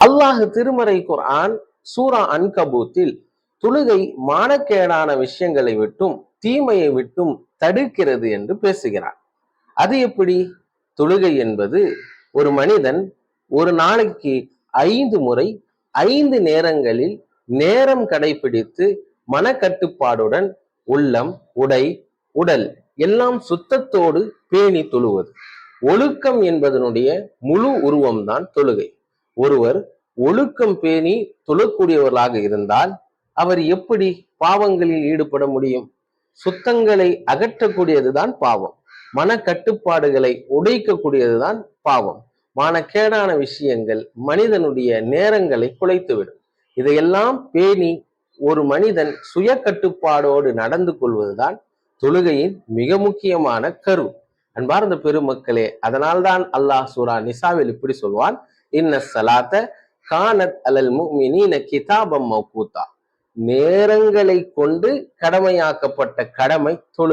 அல்லாஹ் திருமறை குர்ஆன் சூரா அன்கபூத்தில் தொழுகை மானக்கேடான விஷயங்களை விட்டும் தீமையை விட்டும் தடுக்கிறது என்று பேசுகிறார். அது எப்படி? தொழுகை என்பது ஒரு மனிதன் ஒரு நாளைக்கு ஐந்து முறை ஐந்து நேரங்களில் நேரம் கடைபிடித்து மனக்கட்டுப்பாடுடன் உள்ளம் உடை உடல் எல்லாம் சுத்தத்தோடு பேணி தொழுவது. ஒழுக்கம் என்பதனுடைய முழு உருவம்தான் தொழுகை. ஒருவர் ஒழுக்கம் பேணி தொழக்கூடியவர்களாக இருந்தால் அவர் எப்படி பாவங்களில் ஈடுபட முடியும்? சுத்தங்களை அகற்றக்கூடியதுதான் பாவம். மன கட்டுப்பாடுகளை உடைக்கக்கூடியதுதான் பாவம். மானக்கேடான விஷயங்கள் மனிதனுடைய நேரங்களை குலைத்துவிடும். இதையெல்லாம் பேணி ஒரு மனிதன் சுய கட்டுப்பாடோடு நடந்து கொள்வதுதான் தொழுகையின் மிக முக்கியமான கரு அன்பார்ந்த பெருமக்களே அதனால்தான் அல்லாஹ் சூரா நிசாவில் இப்படி சொல்வான் இன்ன சலாத்த கானத் அலல் முஃமினீன கிதாபம் மௌகூத்தா. நேரங்களை கொண்டு கடமையாக்கப்பட்ட கடமை தொழுகை.